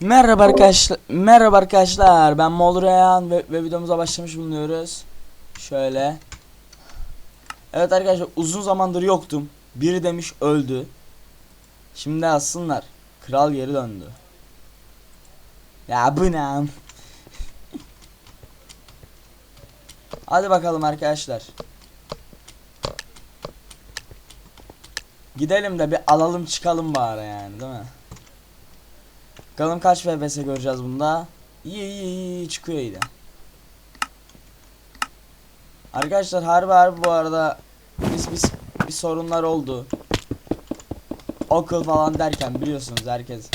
Merhaba arkadaşlar. Merhaba arkadaşlar. Ben Mol ve, ve videomuza başlamış bulunuyoruz. Şöyle. Evet arkadaşlar uzun zamandır yoktum. Biri demiş öldü. Şimdi alsınlar. Kral geri döndü. Ya bu ne? Hadi bakalım arkadaşlar. Gidelim de bir alalım çıkalım bari yani değil mi? Bakalım kaç FPS göreceğiz bunda. İyi iyi iyi çıkıyor yine. Arkadaşlar harbi harbi bu arada biz biz bir sorunlar oldu. Okul falan derken biliyorsunuz herkes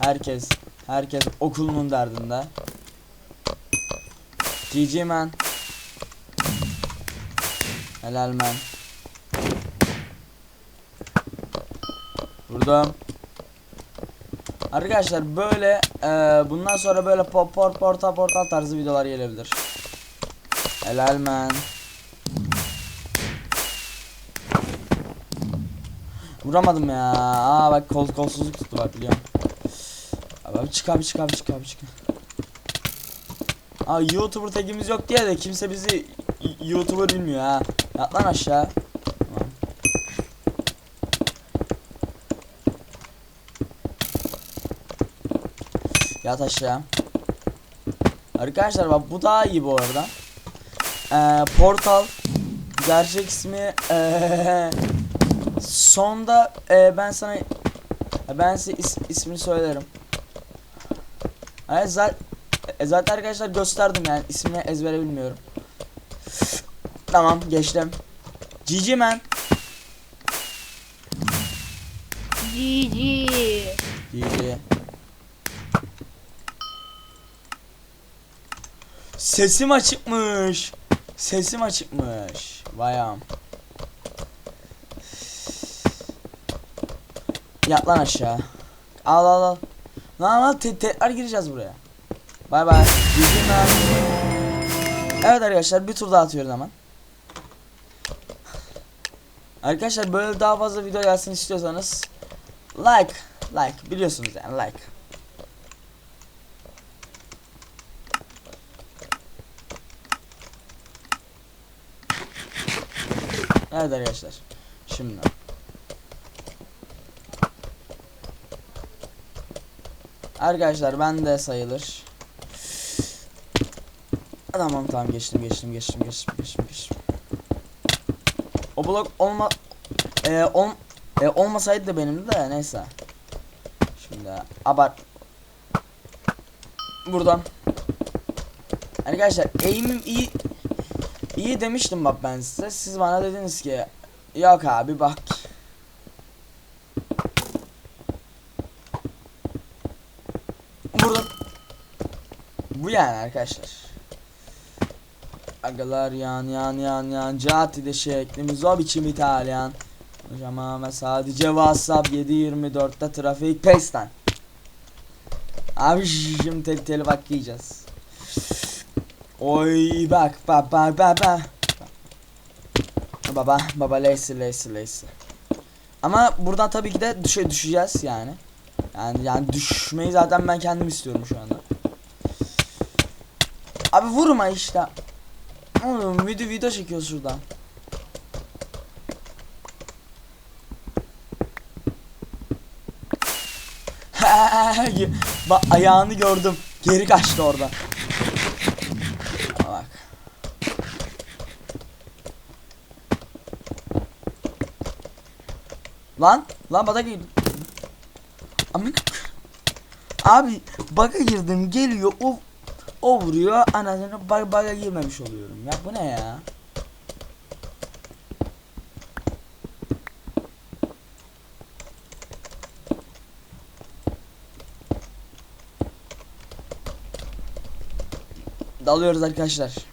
herkes herkes okulunun derdinde. GG man. Helal man. Vurdum. Arkadaşlar böyle e, bundan sonra böyle pop port portal portal tarzı videolar gelebilir. Helal man. Vuramadım ya. Aa bak kol kolsuzluk tuttu bak biliyorum. Abi çık abi çık abi çık abi çık. Aa YouTuber tagimiz yok diye de kimse bizi YouTuber bilmiyor ha. Yat lan aşağı. Tamam. Yat aşağı. Arkadaşlar bak bu daha iyi bu arada. Ee, Portal gerçek ismi ee, sonda ee, ben sana ben size is- ismini söylerim. Evet, zaten, zaten arkadaşlar gösterdim yani ismini ezbere bilmiyorum. Tamam geçtim. GG man. GG. GG. Sesim açıkmış. Sesim açıkmış. Vayam. Yat lan aşağı. Al al al. Lan lan te tekrar gireceğiz buraya. Bay bay. Evet arkadaşlar bir tur daha atıyoruz hemen. Arkadaşlar böyle daha fazla video gelsin istiyorsanız like like biliyorsunuz yani like. Evet arkadaşlar. Şimdi. Arkadaşlar ben de sayılır. Tamam tamam geçtim geçtim geçtim geçtim geçtim geçtim. O blok olma e, ol, e, olmasaydı da benim de neyse. Şimdi abart buradan Arkadaşlar aim'im iyi iyi demiştim bak ben size. Siz bana dediniz ki yok abi bak. Vurdum. Bu yani arkadaşlar. Agalar yan yan yan yan Cati şeklimiz o biçim İtalyan Hocam ama sadece WhatsApp 7.24'te trafik pesten Abi şimdi tel tel bak yiyeceğiz Oy bak bak bak bak bak Baba baba leysi leysi leysi Ama buradan tabii ki de düşe düşeceğiz yani Yani yani düşmeyi zaten ben kendim istiyorum şu anda Abi vurma işte Oğlum video video çekiyor şurada. Bak ayağını gördüm. Geri kaçtı orada. Bak. Lan, lan bana girdim. Amin. Abi baka girdim geliyor o o vuruyor anasını bug bug'a girmemiş oluyorum ya bu ne ya Dalıyoruz arkadaşlar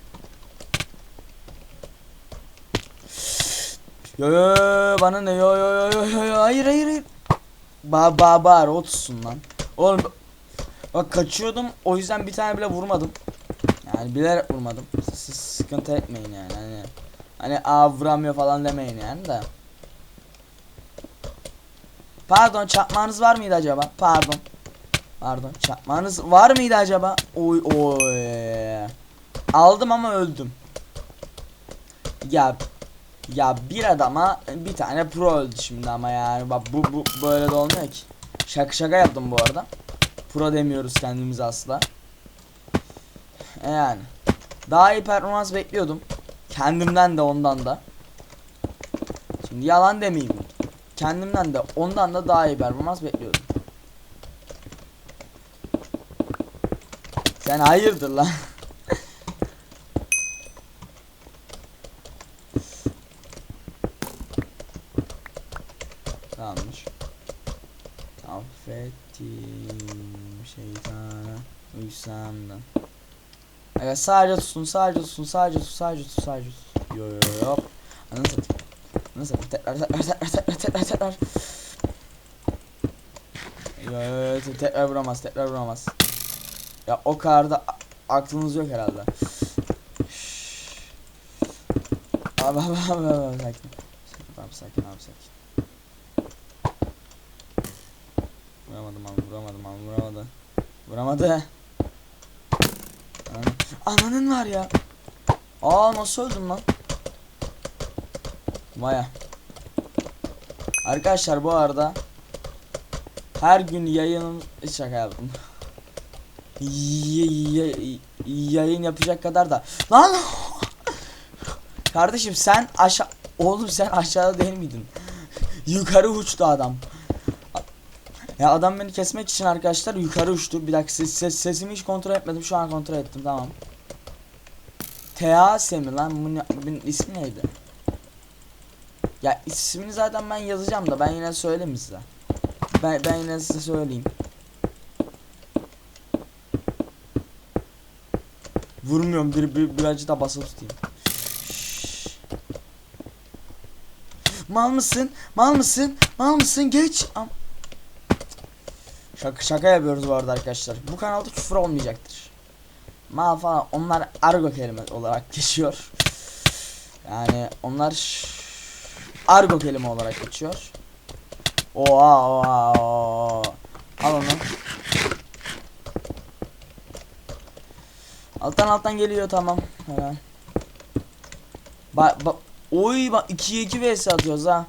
Yo yo bana ne yo yo yo yo yo hayır hayır hayır Ba ba bağır o tutsun lan Oğlum Bak kaçıyordum o yüzden bir tane bile vurmadım. Yani bilerek vurmadım. Siz sıkıntı etmeyin yani hani. Hani aa vuramıyor falan demeyin yani de. Pardon çarpmanız var mıydı acaba? Pardon. Pardon çarpmanız var mıydı acaba? Oy oy. Aldım ama öldüm. Ya ya bir adama bir tane pro öldü şimdi ama yani bak bu, bu böyle de olmuyor ki. Şaka şaka yaptım bu arada. Pro demiyoruz kendimize asla. Yani daha iyi performans bekliyordum. Kendimden de ondan da. Şimdi yalan demeyeyim. Kendimden de ondan da daha iyi performans bekliyordum. Sen hayırdır lan? Tamamdır. Affettim şeytana uysandan. Evet sadece tutun sadece tutun sadece tutun sadece tutun sadece tutun. Yo yo yo. Ananı satayım. Ananı satayım. Tekrar tekrar tekrar tekrar tekrar te- tekrar vuramaz tekrar vuramaz. Ya o kadar da aklınız yok herhalde. Abi abi abi abi sakin. Sakin abi sakin abi sakin. Vuramadım abi vuramadım abi vuramadı. Vuramadı. Ananın, var ya. Aa nasıl öldüm lan? Vaya. Arkadaşlar bu arada her gün yayınım şaka yaptım. Yayın yapacak kadar da lan Kardeşim sen aşağı oğlum sen aşağıda değil miydin? Yukarı uçtu adam. Ya adam beni kesmek için arkadaşlar yukarı uçtu. Bir dakika ses, ses- sesimi hiç kontrol etmedim. Şu an kontrol ettim tamam. Tease mi lan? Bunun ismi neydi? Ya ismini zaten ben yazacağım da ben yine söyleyeyim size. Ben, ben yine size söyleyeyim. Vurmuyorum bir, bir birazcık da basılı tutayım. Mal mısın? Mal mısın? Mal mısın? Geç. Am Şaka, şaka yapıyoruz bu arada arkadaşlar. Bu kanalda küfür olmayacaktır. Mal falan onlar argo kelime olarak geçiyor. Yani onlar argo kelime olarak geçiyor. Oha oha oha. Al onu. Alttan alttan geliyor tamam. Hemen. Bak bak. Oy bak 2'ye 2 vs atıyoruz ha.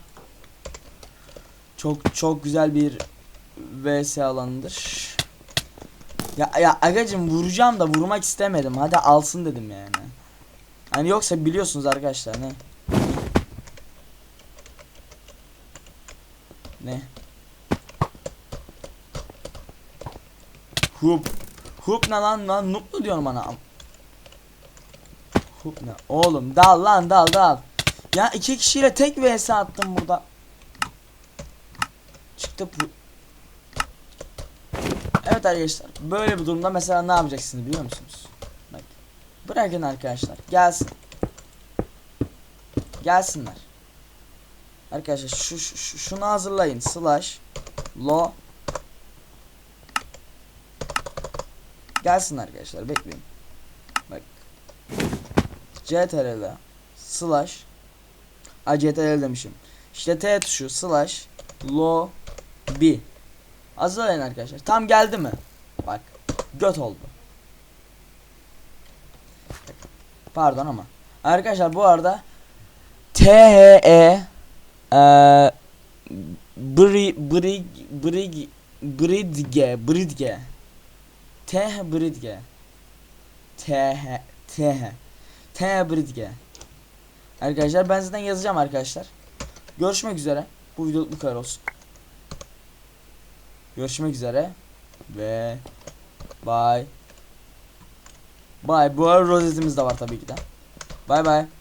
Çok çok güzel bir vs alanıdır. Ya ya agacım vuracağım da vurmak istemedim. Hadi alsın dedim yani. Hani yoksa biliyorsunuz arkadaşlar ne? Ne? Hoop. Hoop ne lan lan mu diyorum bana? Hoop ne? Oğlum dal lan dal dal. Ya iki kişiyle tek vs attım burada. Çıktı bu. Evet arkadaşlar böyle bir durumda mesela ne yapacaksınız biliyor musunuz? Bak. Bırakın arkadaşlar gelsin. Gelsinler. Arkadaşlar şu, şu şu- şunu hazırlayın. Slash lo Gelsin arkadaşlar bekleyin. Bak. CTRL slash A CTRL demişim. İşte T tuşu slash lo b Hazırlayın arkadaşlar. Tam geldi mi? Bak. Göt oldu. Pardon ama. Arkadaşlar bu arada T H E Bri Brig Brig Bridge Bridge T H Bridge T H T H T H Bridge Arkadaşlar ben zaten yazacağım arkadaşlar. Görüşmek üzere. Bu videoluk bu kadar olsun. Görüşmek üzere ve bye. Bye. Bu arada rozetimiz de var tabii ki de. Bye bye.